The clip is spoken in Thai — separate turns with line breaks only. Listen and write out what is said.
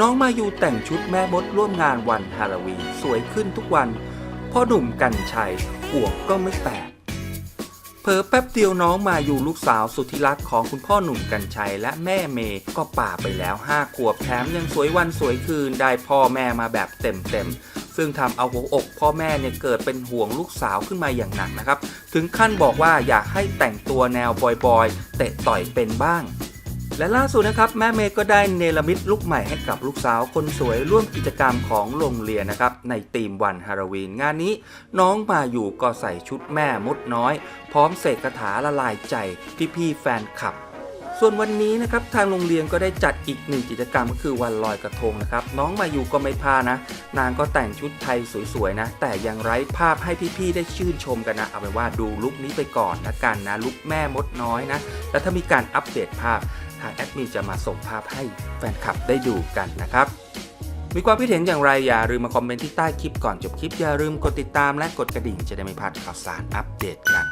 น้องมายูแต่งชุดแม่มดร่วมงานวันฮาโลวีนสวยขึ้นทุกวันพ่อหนุ่มกันชัยห่วงก็ไม่แตกเผลอแป๊บเดียวน้องมาอยู่ลูกสาวสุดที่รักของคุณพ่อหนุ่มกัญชัยและแม่เมย์ก็ป่าไปแล้ว5ขวบแถมยังสวยวันสวยคืนได้พ่อแม่มาแบบเต็มๆ ซึ่งทำเอาหัวอกพ่อแม่เนี่ยเกิดเป็นห่วงลูกสาวขึ้นมาอย่างหนักนะครับ ถึงขั้นบอกว่าอยากให้แต่งตัวแนวบอยๆ เตะต่อยเป็นบ้าง และล่าสุดนะครับแม่เมย์ก็ได้เนรมิตลุคใหม่ให้กับลูกสาวคนสวยร่วมกิจกรรมของโรงเรียนนะครับในธีมวันฮาโลวีนงานนี้ น้องมาอยู่ก็ใส่ชุดแม่มดน้อย พร้อมเสกคาถาละลายใจพี่ๆแฟนคลับ ส่วนวันนี้นะครับทางโรงเรียนก็ได้จัดอีกหนึ่งกิจกรรมก็คือวันลอยกระทงนะครับน้องมาอยู่ก็ไม่พานะ นางก็แต่งชุดไทยสวยๆนะ แต่ยังไร้ภาพให้พี่ๆได้ชื่นชมกันนะเอาเป็นว่าดูลุคนี้ไปก่อนนะกันนะลุคแม่มดน้อยนะแล้วถ้ามีการอัปเดตภาพ ทางแอดมินจะมาส่งภาพให้แฟนคลับได้ดูกันนะครับ มีความคิดเห็นอย่างไรอย่าลืมมาคอมเมนต์ที่ใต้คลิปก่อนจบคลิปอย่าลืมกดติดตามและกดกระดิ่งจะได้ไม่พลาดข่าวสารอัปเดตกัน